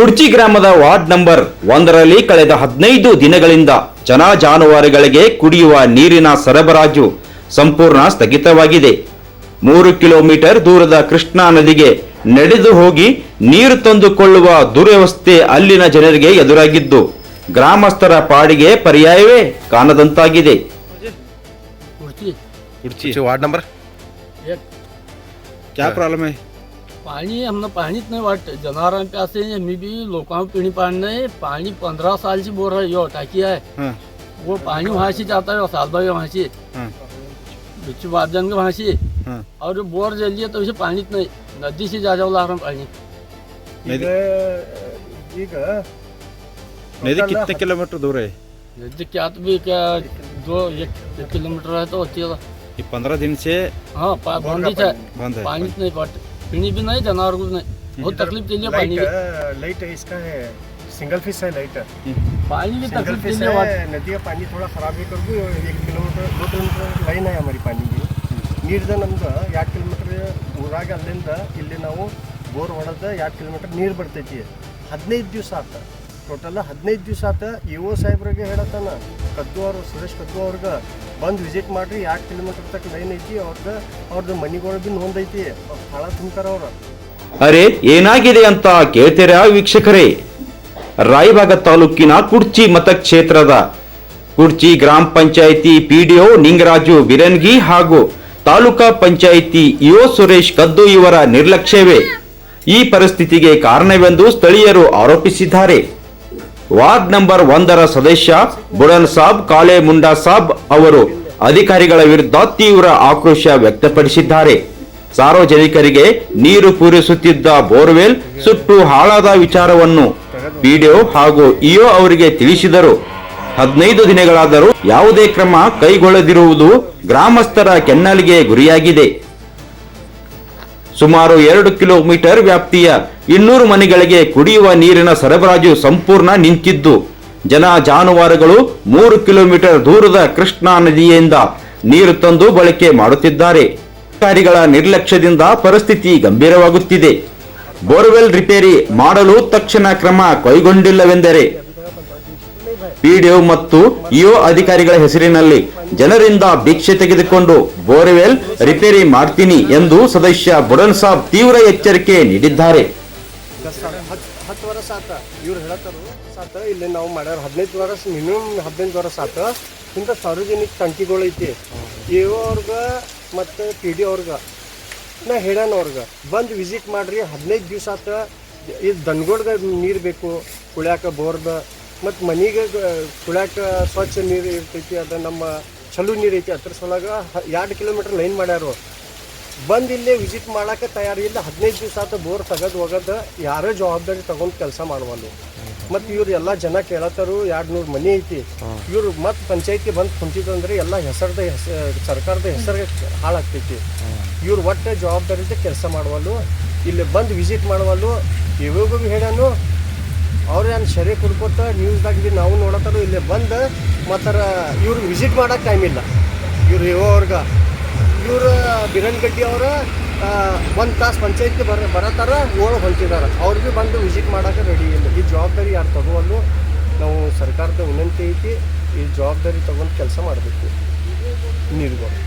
ಕುಡ್ಚಿ ಗ್ರಾಮದ ward number ಒಂದರಲ್ಲಿ ಕಳೆದ ಹದಿನೈದು ದಿನಗಳಿಂದ ಜನ ಜಾನುವಾರುಗಳಿಗೆ ಕುಡಿಯುವ ನೀರಿನ ಸರಬರಾಜು ಸಂಪೂರ್ಣ ಸ್ಥಗಿತವಾಗಿದೆ ಮೂರು ಕಿಲೋಮೀಟರ್ ದೂರದ ಕೃಷ್ಣಾ ನದಿಗೆ ನಡೆದು ಹೋಗಿ ನೀರು ತಂದುಕೊಳ್ಳುವ ದುರ್ವ್ಯವಸ್ಥೆ ಅಲ್ಲಿನ ಜನರಿಗೆ ಎದುರಾಗಿದ್ದು ಗ್ರಾಮಸ್ಥರ ಪಾಡಿಗೆ ಪರ್ಯಾಯವೇ ಕಾಣದಂತಾಗಿದೆ कुर्सी कुर्ची वार्ड नंबर एक क्या प्रॉब्लम है पाणी हमना पाणीच नाही वाटतं जनावरां प्यासे मी बी पीने पानी नहीं पानी पंद्रह साल से बोर है यो टाकी है। हाँ। वो पानी वहाँ से जाता है साल सालबा वहाँ से। हाँ। बिच्छू बापजान के वहाँ से। हाँ। और जो बोर जल है तो उसे पानी नहीं नदी से जा जाओ ला पानी। नदी कितने किलोमीटर दूर है? नदी क्या तो भी क्या दो एक किलोमीटर है तो अच्छी है। पंद्रह दिन से हाँ बंद है पानी। नहीं पड़ता पिणी भी नहीं जनावर को भी नहीं बहुत तकलीफ के लिए पानी लाइट की लाइट इसका है सिंगल फिश है लाइट पानी की सिंगल तकलीफ के फिश लिए वाट है नदी का पानी थोड़ा खराब है कर एक किलोमीटर दो किलोमीटर ಲೈನ್ है हमारी पानी ನೀರ್ದ ನಮ್ದು ಎರಡು ಕಿಲೋಮೀಟರ್ ಊರಾಗ ಅಲ್ಲಿಂದ ಇಲ್ಲಿ ನಾವು ಬೋರ್ ಹೊಡೆದ ಎರಡು ಕಿಲೋಮೀಟರ್ ನೀರು ಬರ್ತೈತಿ ಹದಿನೈದು ದಿವಸ ಆತ ಟೋಟಲ್ ಹದಿನೈದು ದಿವಸ ಆತ ಇ ಒ ಸಾಹೇಬ್ರಿಗೆ ಹೇಳತ್ತಾನ ಕದ್ದು ಅವರು ಸುರೇಶ್ ಕದ್ದು ಅವ್ರಿಗೆ ಬಂದು ವಿಸಿಟ್ ಮಾಡಿರಿ ಎರಡು ಕಿಲೋಮೀಟರ್ ತಕ್ಕ ಲೈನ್ ಐತಿ ಅವ್ರದ್ದು ಅವ್ರದ್ದು ಮನಿಗಳು ಬಿ ನೋಂದೈತಿ ಭಾಳ ತುಂಬ್ತಾರ ಅವ್ರು. ಅರೆ, ಏನಾಗಿದೆ ಅಂತ ಕೇಳ್ತೀರಾ ವೀಕ್ಷಕರೇ? ರಾಯಭಾಗ ತಾಲೂಕಿನ ಕುರ್ಚಿ ಮತಕ್ಷೇತ್ರದ ಕುರ್ಚಿ ಗ್ರಾಮ ಪಂಚಾಯಿತಿ ಪಿಡಿಒ ನಿಂಗರಾಜು ಬಿರನ್ಗಿ ಹಾಗೂ ತಾಲೂಕಾ ಪಂಚಾಯಿತಿ ಇಒ ಸುರೇಶ್ ಕದ್ದು ಇವರ ನಿರ್ಲಕ್ಷ್ಯವೇ. ಈ ಪರಿಸ್ಥಿತಿಗೆ ಕಾರಣವೆಂದು ಸ್ಥಳೀಯರು ಆರೋಪಿಸಿದ್ದಾರೆ. ವಾರ್ಡ್ ನಂಬರ್ ಒಂದರ ಸದಸ್ಯ ಬುಡನ್ ಸಾಬ್, ಕಾಳೆ ಮುಂಡಾ ಸಾಬ್ ಅವರು ಅಧಿಕಾರಿಗಳ ವಿರುದ್ಧ ತೀವ್ರ ಆಕ್ರೋಶ ವ್ಯಕ್ತಪಡಿಸಿದ್ದಾರೆ. ಸಾರ್ವಜನಿಕರಿಗೆ ನೀರು ಪೂರೈಸುತ್ತಿದ್ದ ಬೋರ್ವೆಲ್ ಸುಟ್ಟು ಹಾಳಾದ ವಿಚಾರವನ್ನು ಪಿಡಿಒ ಹಾಗೂ ಇಒ ಅವರಿಗೆ ತಿಳಿಸಿದರು. ಹದಿನೈದು ದಿನಗಳಾದರೂ ಯಾವುದೇ ಕ್ರಮ ಕೈಗೊಳ್ಳದಿರುವುದು ಗ್ರಾಮಸ್ಥರ ಕೆನ್ನಲಿಗೆ ಗುರಿಯಾಗಿದೆ. ಸುಮಾರು ಎರಡು ಕಿಲೋಮೀಟರ್ ವ್ಯಾಪ್ತಿಯ ಇನ್ನೂರು ಮನೆಗಳಿಗೆ ಕುಡಿಯುವ ನೀರಿನ ಸರಬರಾಜು ಸಂಪೂರ್ಣ ನಿಂತಿದ್ದು. ಜನ ಜಾನುವಾರುಗಳು ಮೂರು ಕಿಲೋಮೀಟರ್ ದೂರದ ಕೃಷ್ಣಾ ನದಿಯಿಂದ ನೀರು ತಂದು ಬಳಕೆ ಮಾಡುತ್ತಿದ್ದಾರೆ. ಅಧಿಕಾರಿಗಳ ನಿರ್ಲಕ್ಷ್ಯದಿಂದ ಪರಿಸ್ಥಿತಿ ಗಂಭೀರವಾಗುತ್ತಿದೆ. ಬೋರ್ವೆಲ್ ರಿಪೇರಿ ಮಾಡಲು ತಕ್ಷಣ ಕ್ರಮ ಕೈಗೊಂಡಿಲ್ಲವೆಂದರೆ ಪಿಡಿಒ ಮತ್ತು ಇಒ ಅಧಿಕಾರಿಗಳ ಹೆಸರಿನಲ್ಲಿ ಜನರಿಂದ ಭಿಕ್ಷೆ ತೆಗೆದುಕೊಂಡು ಬೋರ್ವೆಲ್ ರಿಪೇರಿ ಮಾಡ್ತೀನಿ ಎಂದು ಸದಸ್ಯ ಬುಡನ್ ಸಾಬ್ ತೀವ್ರ ಎಚ್ಚರಿಕೆ ನೀಡಿದ್ದಾರೆ. ಹತ್ತು ವರ್ಷ ಆತ ಇವ್ರು ಹೇಳತ್ತಾರು ಇಲ್ಲಿ ನಾವು ಮಾಡ್ಯಾರ ಹದಿನೈದು ವರ್ಷ ಮಿನಿಮಮ್ ಹದಿನೈದು ವರ್ಷ ಆತ ಇಂಥ ಸಾರ್ವಜನಿಕ ಟಂಕಿಗಳು ಐತಿ. ಇವ ಅವ್ರಿಗೆ ಮತ್ತು ಪಿ ಡಿ ಅವ್ರಿಗೆ, ನಾ ಹೇಳೋಣ ಅವ್ರಿಗೆ, ಬಂದು ವಿಸಿಟ್ ಮಾಡ್ರಿ, ಹದಿನೈದು ದಿವಸ ಆತ ಇದು ದನ್ಗೋಡ್ಗೆ ನೀರು ಬೇಕು, ಕುಳ್ಯಾಕ ಬೋರ್ದ ಮತ್ತು ಮನೆಗೆ ಕುಳ್ಯಾಕ ಸ್ವಚ್ಛ ನೀರು ಇರ್ತೈತಿ ಅದು ನಮ್ಮ ಚಲೋ ನೀರು ಐತಿ ಅದ್ರ ಸಲುವಾಗ ಎರಡು ಕಿಲೋಮೀಟರ್ ಲೈನ್ ಮಾಡ್ಯಾರು. ಬಂದು ಇಲ್ಲೇ ವಿಸಿಟ್ ಮಾಡಕ್ಕೆ ತಯಾರಿಲ್ಲ ಹದಿನೈದು ದಿವಸ ಆತ ಬೋರ್ ತೆಗೆದು ಹೋಗೋದು ಯಾರೇ ಜವಾಬ್ದಾರಿ ತಗೊಂಡು ಕೆಲಸ ಮಾಡುವಲ್ಲ ಮತ್ತು ಇವರು ಎಲ್ಲ ಜನ ಕೇಳತ್ತಾರು ಎರಡು ನೂರು ಮನೆ ಐತಿ. ಇವ್ರು ಮತ್ತು ಪಂಚಾಯತಿ ಬಂದು ಕುಂತಿದಂದ್ರೆ ಎಲ್ಲ ಹೆಸರದ ಹೆಸ ಸರ್ಕಾರದ ಹೆಸರಿಗೆ ಹಾಳಾಗ್ತೈತಿ. ಇವ್ರು ಒಟ್ಟೆ ಜವಾಬ್ದಾರಿಯಿಂದ ಕೆಲಸ ಮಾಡುವಲ್ಲು ಇಲ್ಲಿ ಬಂದು ವಿಸಿಟ್ ಮಾಡುವಲ್ಲು ಇವಾಗ ಹೇಳೋನು ಅವ್ರು ಏನು ಶರೀರ ಕುಡ್ಕೊತ ನ್ಯೂಸ್ದಾಗ ಭೀ ನಾವು ನೋಡತ್ತಾರು, ಇಲ್ಲಿ ಬಂದು ಮತ್ತಾರ ಇವ್ರು ವಿಸಿಟ್ ಮಾಡೋಕೆ ಟೈಮ್ ಇಲ್ಲ. ಇವ್ರು ಇವ್ರಿಗೆ ಇವರು ಬಿರನ್ಗಡ್ಡಿ ಅವರು ಒಂದು ತಾಸು ಪಂಚಾಯತ್ಗೆ ಬರ, ಬರತ್ತಾರ ಓಡ್ ಹೊಂಟಿದಾರ. ಅವ್ರಿಗೆ ಬಂದು ವಿಸಿಟ್ ಮಾಡೋಕೆ ರೆಡಿ ಇಲ್ಲ. ಈ ಜವಾಬ್ದಾರಿ ಯಾರು ತಗೋವಲ್ಲು, ನಾವು ಸರ್ಕಾರದ ವಿನಂತಿ ಐತಿ, ಈ ಜವಾಬ್ದಾರಿ ತಗೊಂಡು ಕೆಲಸ ಮಾಡಬೇಕು. ನೀರುಗಳು.